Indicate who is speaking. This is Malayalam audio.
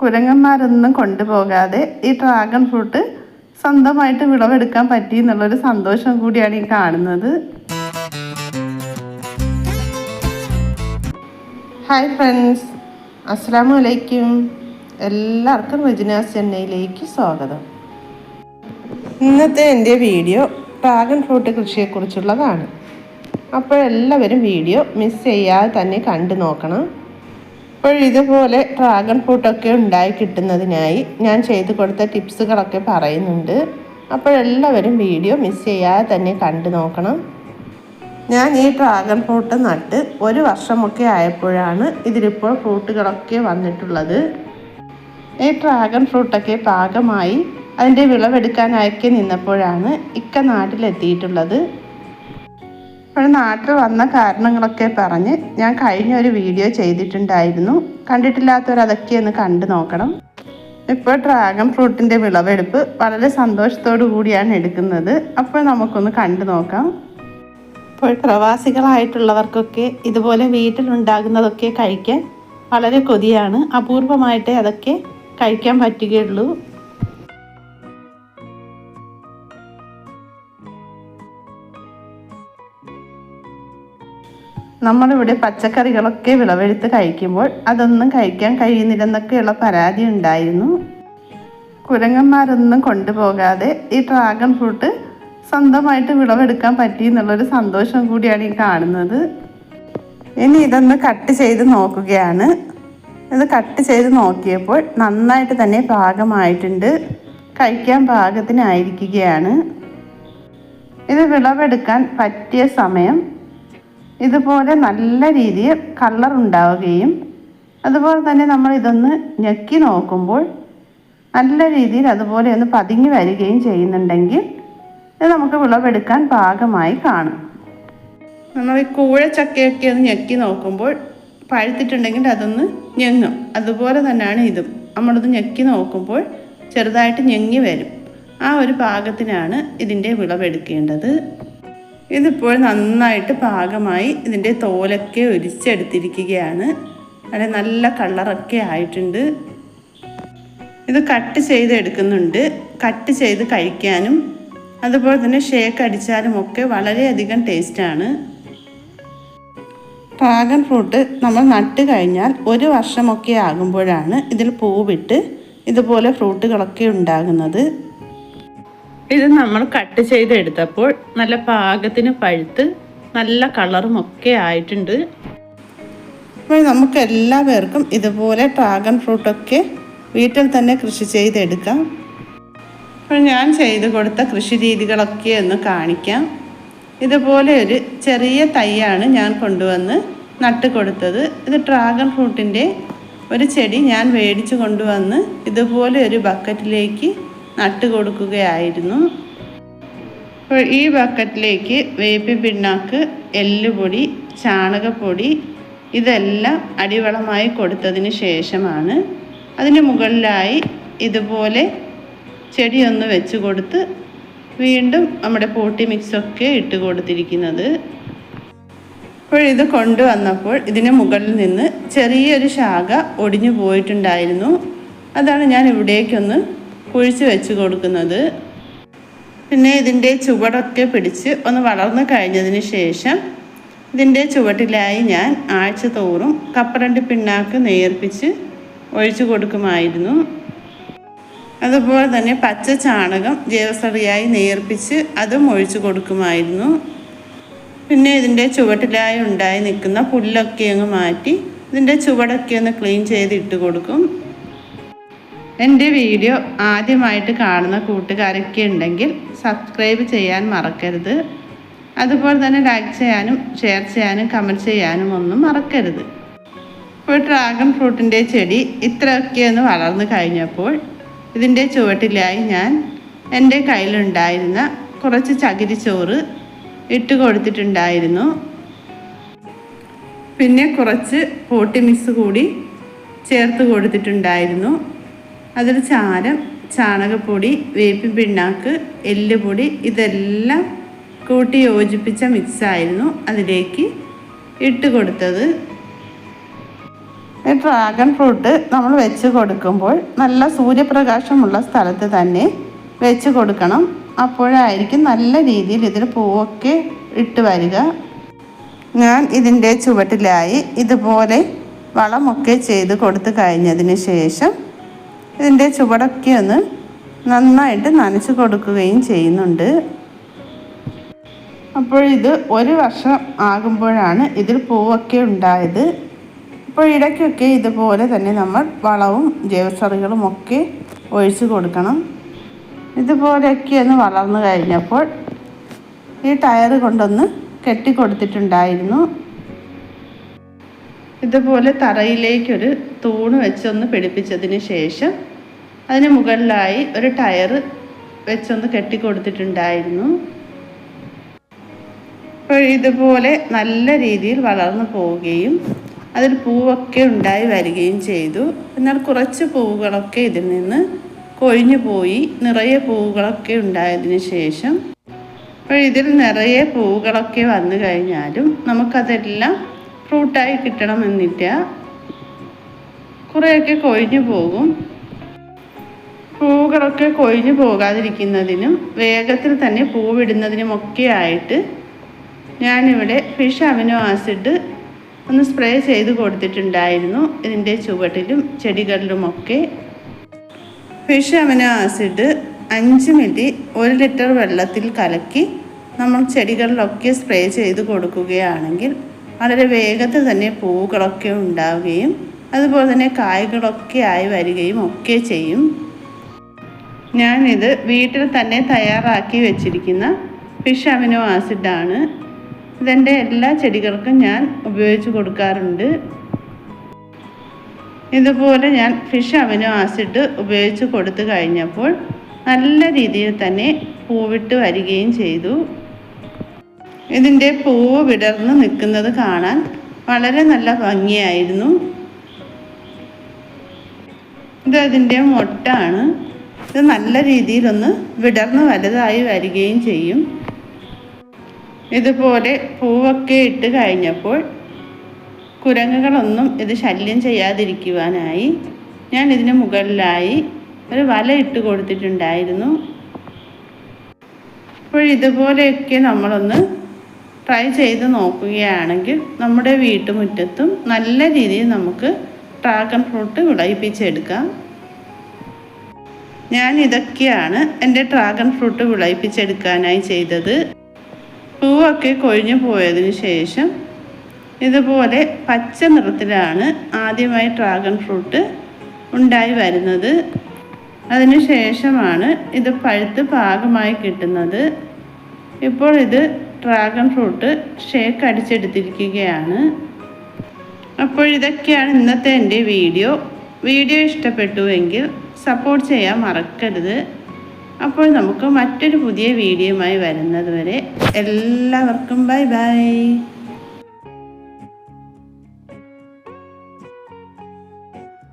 Speaker 1: കുരങ്ങന്മാരൊന്നും കൊണ്ടുപോകാതെ ഈ ഡ്രാഗൺ ഫ്രൂട്ട് സ്വന്തമായിട്ട് വിളവെടുക്കാൻ പറ്റി എന്നുള്ളൊരു സന്തോഷം കൂടിയാണ് ഈ കാണുന്നത്. ഹായ് ഫ്രണ്ട്സ് അസ്സാം വലൈക്കും എല്ലാവർക്കും റെജിനാസ് ചെന്നൈയിലേക്ക് സ്വാഗതം. ഇന്നത്തെ എന്റെ വീഡിയോ ഡ്രാഗൺ ഫ്രൂട്ട് കൃഷിയെക്കുറിച്ചുള്ളതാണ്. അപ്പോൾ എല്ലാവരും വീഡിയോ മിസ് ചെയ്യാതെ തന്നെ കണ്ടു നോക്കണം. അപ്പോൾ ഇതുപോലെ ഡ്രാഗൺ ഫ്രൂട്ടൊക്കെ ഉണ്ടായി കിട്ടുന്നതിനായി ഞാൻ ചെയ്തു കൊടുത്ത ടിപ്സുകളൊക്കെ പറയുന്നുണ്ട്. അപ്പോഴെല്ലാവരും വീഡിയോ മിസ് ചെയ്യാതെ തന്നെ കണ്ടു നോക്കണം. ഞാൻ ഈ ഡ്രാഗൺ ഫ്രൂട്ട് നട്ട് ഒരു വർഷമൊക്കെ ആയപ്പോഴാണ് ഇതിലിപ്പോൾ ഫ്രൂട്ടുകളൊക്കെ വന്നിട്ടുള്ളത്. ഈ ഡ്രാഗൺ ഫ്രൂട്ടൊക്കെ പാകമായി അതിന്റെ വിളവെടുക്കാനായൊക്കെ നിന്നപ്പോഴാണ് ഇക്ക നാട്ടിലെത്തിയിട്ടുള്ളത്. അപ്പോൾ നാട്ടിൽ വന്ന കാരണങ്ങളൊക്കെ പറഞ്ഞ് ഞാൻ കഴിഞ്ഞ ഒരു വീഡിയോ ചെയ്തിട്ടുണ്ടായിരുന്നു. കണ്ടിട്ടില്ലാത്തവർ അതൊക്കെ ഒന്ന് കണ്ടു നോക്കണം. ഇപ്പോൾ ഡ്രാഗൺ ഫ്രൂട്ടിന്റെ വിളവെടുപ്പ് വളരെ സന്തോഷത്തോടു കൂടിയാണ് എടുക്കുന്നത്. അപ്പോൾ നമുക്കൊന്ന് കണ്ടു നോക്കാം. ഇപ്പോൾ പ്രവാസികളായിട്ടുള്ളവർക്കൊക്കെ ഇതുപോലെ വീട്ടിലുണ്ടാകുന്നതൊക്കെ കഴിക്കാൻ വളരെ കൊതിയാണ്. അപൂർവമായിട്ടേ അതൊക്കെ കഴിക്കാൻ പറ്റുകയുള്ളൂ. നമ്മളിവിടെ പച്ചക്കറികളൊക്കെ വിളവെടുത്ത് കഴിക്കുമ്പോൾ അതൊന്നും കഴിക്കാൻ കഴിയുന്നില്ലെന്നൊക്കെയുള്ള പരാതി ഉണ്ടായിരുന്നു. കുരങ്ങന്മാരൊന്നും കൊണ്ടുപോകാതെ ഈ ഡ്രാഗൺ ഫ്രൂട്ട് സ്വന്തമായിട്ട് വിളവെടുക്കാൻ പറ്റി എന്നുള്ളൊരു സന്തോഷം കൂടിയാണ് ഈ കാണുന്നത്. ഇനി ഇതൊന്ന് കട്ട് ചെയ്ത് നോക്കുകയാണ്. ഇത് കട്ട് ചെയ്ത് നോക്കിയപ്പോൾ നന്നായിട്ട് തന്നെ പാകമായിട്ടുണ്ട്. കഴിക്കാൻ പാകത്തിനായിരിക്കുകയാണ്. ഇത് വിളവെടുക്കാൻ പറ്റിയ സമയം ഇതുപോലെ നല്ല രീതിയിൽ കളർ ഉണ്ടാവുകയും അതുപോലെ തന്നെ നമ്മൾ ഇതൊന്ന് ഞെക്കി നോക്കുമ്പോൾ നല്ല രീതിയിൽ അതുപോലെ ഒന്ന് പതിങ്ങി വരികയും ചെയ്യുന്നുണ്ടെങ്കിൽ ഇത് നമുക്ക് വിളവെടുക്കാൻ പാകമായി കാണും. നമ്മൾ ഈ കൂഴച്ചക്കയൊക്കെ ഒന്ന് ഞെക്കി നോക്കുമ്പോൾ പഴുത്തിട്ടുണ്ടെങ്കിൽ അതൊന്ന് ഞെങ്ങും. അതുപോലെ തന്നെയാണ് ഇതും. നമ്മളത് ഞെക്കി നോക്കുമ്പോൾ ചെറുതായിട്ട് ഞെങ്ങി വരും. ആ ഒരു പാകത്തിനാണ് ഇതിന്റെ വിളവെടുക്കേണ്ടത്. ഇതിപ്പോൾ നന്നായിട്ട് പാകമായി ഇതിന്റെ തോലൊക്കെ ഒരിച്ചെടുത്തിരിക്കുകയാണ് അവിടെ നല്ല കളറൊക്കെ ആയിട്ടുണ്ട്. ഇത് കട്ട് ചെയ്ത് എടുക്കുന്നുണ്ട്. കട്ട് ചെയ്ത് കഴിക്കാനും അതുപോലെ തന്നെ ഷേക്ക് അടിച്ചാലും ഒക്കെ വളരെയധികം ടേസ്റ്റാണ് ഡ്രാഗൺ ഫ്രൂട്ട് നമ്മൾ നട്ട് കഴിഞ്ഞാൽ ഒരു വർഷമൊക്കെ ആകുമ്പോഴാണ് ഇതിൽ പൂവിട്ട് ഇതുപോലെ ഫ്രൂട്ടുകളൊക്കെ ഉണ്ടാകുന്നത്. ഇത് നമ്മൾ കട്ട് ചെയ്തെടുത്തപ്പോൾ നല്ല പാകത്തിന് പഴുത്ത് നല്ല കളറും ഒക്കെ ആയിട്ടുണ്ട്. അപ്പോൾ നമുക്ക് എല്ലാ പേർക്കും ഇതുപോലെ ഡ്രാഗൺ ഫ്രൂട്ടൊക്കെ വീട്ടിൽ തന്നെ കൃഷി ചെയ്തെടുക്കാം. അപ്പോൾ ഞാൻ ചെയ്തു കൊടുത്ത കൃഷി രീതികളൊക്കെ ഒന്ന് കാണിക്കാം. ഇതുപോലെ ഒരു ചെറിയ തൈയാണ് ഞാൻ കൊണ്ടുവന്ന് നട്ട് കൊടുത്തത്. ഇത് ഡ്രാഗൺ ഫ്രൂട്ടിന്റെ ഒരു ചെടി ഞാൻ മേടിച്ച് കൊണ്ടുവന്ന് ഇതുപോലെ ഒരു ബക്കറ്റിലേക്ക് നട്ട് കൊടുക്കുകയായിരുന്നു. അപ്പോൾ ഈ ബക്കറ്റിലേക്ക് വേപ്പി പിണ്ണാക്ക് എല്ലുപൊടി ചാണകപ്പൊടി ഇതെല്ലാം അടിവളമായി കൊടുത്തതിന് ശേഷമാണ് അതിന് മുകളിലായി ഇതുപോലെ ചെടിയൊന്ന് വെച്ച് കൊടുത്ത് വീണ്ടും നമ്മുടെ പോട്ടി മിക്സൊക്കെ ഇട്ട് കൊടുത്തിരിക്കുന്നത്. അപ്പോൾ ഇത് കൊണ്ടുവന്നപ്പോൾ ഇതിന് മുകളിൽ നിന്ന് ചെറിയൊരു ശാഖ ഒടിഞ്ഞു പോയിട്ടുണ്ടായിരുന്നു. അതാണ് ഞാൻ ഇവിടേക്കൊന്ന് കുഴിച്ച് വെച്ച് കൊടുക്കുന്നത്. പിന്നെ ഇതിന്റെ ചുവടൊക്കെ പിടിച്ച് ഒന്ന് വളർന്നു കഴിഞ്ഞതിന് ശേഷം ഇതിന്റെ ചുവട്ടിലായി ഞാൻ ആഴ്ച തോറും കപ്പറണ്ടി പിണ്ണാക്ക് നേർപ്പിച്ച് ഒഴിച്ചു കൊടുക്കുമായിരുന്നു. അതുപോലെ തന്നെ പച്ച ചാണകം ജൈവസറിയായി നേർപ്പിച്ച് അതും ഒഴിച്ചു കൊടുക്കുമായിരുന്നു. പിന്നെ ഇതിന്റെ ചുവട്ടിലായി ഉണ്ടായി നിൽക്കുന്ന പുല്ലൊക്കെ അങ്ങ് മാറ്റി ഇതിന്റെ ചുവടൊക്കെ ഒന്ന് ക്ലീൻ ചെയ്ത് ഇട്ട് കൊടുക്കും. എന്റെ വീഡിയോ ആദ്യമായിട്ട് കാണുന്ന കൂട്ടുകാരൊക്കെ ഉണ്ടെങ്കിൽ സബ്സ്ക്രൈബ് ചെയ്യാൻ മറക്കരുത്. അതുപോലെ തന്നെ ലൈക്ക് ചെയ്യാനും ഷെയർ ചെയ്യാനും കമന്റ് ചെയ്യാനും ഒന്നും മറക്കരുത്. ഇപ്പോൾ ഡ്രാഗൺ ഫ്രൂട്ടിന്റെ ചെടി ഇത്രയൊക്കെ ഒന്ന് വളർന്നു കഴിഞ്ഞപ്പോൾ ഇതിന്റെ ചുവട്ടിലായി ഞാൻ എന്റെ കയ്യിലുണ്ടായിരുന്ന കുറച്ച് ചകിരിച്ചോറ് ഇട്ട് കൊടുത്തിട്ടുണ്ടായിരുന്നു. പിന്നെ കുറച്ച് പോട്ടി മിക്സ് കൂടി ചേർത്ത് കൊടുത്തിട്ടുണ്ടായിരുന്നു. അതിൽ ചാരം ചാണകപ്പൊടി വേപ്പിൻ പിണ്ണാക്ക് എല്ലുപൊടി ഇതെല്ലാം കൂട്ടി യോജിപ്പിച്ച മിക്സായിരുന്നു അതിലേക്ക് ഇട്ട് കൊടുത്തത്. ഡ്രാഗൺ ഫ്രൂട്ട് നമ്മൾ വെച്ച് കൊടുക്കുമ്പോൾ നല്ല സൂര്യപ്രകാശമുള്ള സ്ഥലത്ത് തന്നെ വെച്ച് കൊടുക്കണം. അപ്പോഴായിരിക്കും നല്ല രീതിയിൽ ഇതിൽ പൂവൊക്കെ ഇട്ട് വരിക. ഞാൻ ഇതിന്റെ ചുവട്ടിലായി ഇതുപോലെ വളമൊക്കെ ചെയ്ത് കൊടുത്തു കഴിഞ്ഞതിന് ശേഷം ഇതിന്റെ ചുവടൊക്കെ ഒന്ന് നന്നായിട്ട് നനച്ച് കൊടുക്കുകയും ചെയ്യുന്നുണ്ട്. അപ്പോൾ ഇത് ഒരു വർഷം ആകുമ്പോഴാണ് ഇതിൽ പൂവൊക്കെ ഉണ്ടായത്. അപ്പോൾ ഇടയ്ക്കൊക്കെ ഇതുപോലെ തന്നെ നമ്മൾ വളവും ജൈവസറികളും ഒക്കെ ഒഴിച്ചു കൊടുക്കണം. ഇതുപോലെയൊക്കെ ഒന്ന് വളർന്നു കഴിഞ്ഞപ്പോൾ ഈ ടയർ കൊണ്ടൊന്ന് കെട്ടിക്കൊടുത്തിട്ടുണ്ടായിരുന്നു. ഇതുപോലെ തറയിലേക്കൊരു തൂണ് വെച്ചൊന്ന് പിടിപ്പിച്ചതിന് ശേഷം അതിന് മുകളിലായി ഒരു ടയർ വെച്ചൊന്ന് കെട്ടിക്കൊടുത്തിട്ടുണ്ടായിരുന്നു. അപ്പോൾ ഇതുപോലെ നല്ല രീതിയിൽ വളർന്നു പോവുകയും അതിൽ പൂവൊക്കെ ഉണ്ടായി വരികയും ചെയ്തു. എന്നാൽ കുറച്ച് പൂവുകളൊക്കെ ഇതിൽ നിന്ന് കൊഴിഞ്ഞു പോയി. നിറയെ പൂവുകളൊക്കെ ഉണ്ടായതിന് ശേഷം അപ്പോൾ ഇതിൽ നിറയെ പൂവുകളൊക്കെ വന്നു കഴിഞ്ഞാലും നമുക്കതെല്ലാം ഫ്രൂട്ടായി കിട്ടണമെന്നില്ല. കുറേയൊക്കെ കൊഴിഞ്ഞു പോകും. പൂവുകളൊക്കെ കൊഴിഞ്ഞു പോകാതിരിക്കുന്നതിനും വേഗത്തിൽ തന്നെ പൂവിടുന്നതിനുമൊക്കെ ആയിട്ട് ഞാനിവിടെ ഫിഷ് അമിനോ ആസിഡ് ഒന്ന് സ്പ്രേ ചെയ്ത് കൊടുത്തിട്ടുണ്ടായിരുന്നു. ഇതിന്റെ ചുവട്ടിലും ചെടികളിലുമൊക്കെ ഫിഷ് അമിനോ ആസിഡ് അഞ്ച് മില്ലി ഒരു ലിറ്റർ വെള്ളത്തിൽ കലക്കി നമ്മൾ ചെടികളിലൊക്കെ സ്പ്രേ ചെയ്ത് കൊടുക്കുകയാണെങ്കിൽ വളരെ വേഗത്തിൽ തന്നെ പൂക്കളൊക്കെ ഉണ്ടാവുകയും അതുപോലെ തന്നെ കായ്കളൊക്കെ ആയി വരികയും ഒക്കെ ചെയ്യും. ഞാനിത് വീട്ടിൽ തന്നെ തയ്യാറാക്കി വെച്ചിരിക്കുന്ന ഫിഷ് അമിനോ ആസിഡാണ് ഇതെന്റെ എല്ലാ ചെടികൾക്കും ഞാൻ ഉപയോഗിച്ച് കൊടുക്കാറുണ്ട്. ഇതുപോലെ ഞാൻ ഫിഷ് അമിനോ ആസിഡ് ഉപയോഗിച്ച് കൊടുത്തു കഴിഞ്ഞപ്പോൾ നല്ല രീതിയിൽ തന്നെ പൂവിട്ട് വരികയും ചെയ്തു. ഇതിന്റെ പൂവ് വിടർന്ന് നിൽക്കുന്നത് കാണാൻ വളരെ നല്ല ഭംഗിയായിരുന്നു. ഇത് അതിന്റെ മൊട്ടാണ്. ഇത് നല്ല രീതിയിലൊന്ന് വിടർന്ന് വലുതായി വരികയും ചെയ്യും. ഇതുപോലെ പൂവൊക്കെ ഇട്ട് കഴിഞ്ഞപ്പോൾ കുരങ്ങുകളൊന്നും ഇത് ശല്യം ചെയ്യാതിരിക്കുവാനായി ഞാൻ ഇതിന് മുകളിലായി ഒരു വല ഇട്ട് കൊടുത്തിട്ടുണ്ടായിരുന്നു. അപ്പോൾ ഇതുപോലെയൊക്കെ നമ്മളൊന്ന് ട്രൈ ചെയ്ത് നോക്കുകയാണെങ്കിൽ നമ്മുടെ വീട്ടുമുറ്റത്തും നല്ല രീതിയിൽ നമുക്ക് ഡ്രാഗൺ ഫ്രൂട്ട് വിളയിപ്പിച്ചെടുക്കാം. ഞാൻ ഇതൊക്കെയാണ് എന്റെ ഡ്രാഗൺ ഫ്രൂട്ട് വിളയിപ്പിച്ചെടുക്കാനായി ചെയ്തത്. പൂവൊക്കെ കൊഴിഞ്ഞു പോയതിന് ശേഷം ഇതുപോലെ പച്ച നിറത്തിലാണ് ആദ്യമായി ഡ്രാഗൺ ഫ്രൂട്ട് ഉണ്ടായി വരുന്നത്. അതിനുശേഷമാണ് ഇത് പഴുത്ത് പാകമായി കിട്ടുന്നത്. ഇപ്പോൾ ഇത് ഡ്രാഗൺ ഫ്രൂട്ട് ഷേക്ക് അടിച്ചെടുത്തിരിക്കുകയാണ്. അപ്പോൾ ഇതൊക്കെയാണ് ഇന്നത്തെ എന്റെ വീഡിയോ. വീഡിയോ ഇഷ്ടപ്പെട്ടുവെങ്കിൽ സപ്പോർട്ട് ചെയ്യാൻ മറക്കരുത്. അപ്പോൾ നമുക്ക് മറ്റൊരു പുതിയ വീഡിയോയുമായി വരുന്നത് വരെ എല്ലാവർക്കും ബൈ ബൈ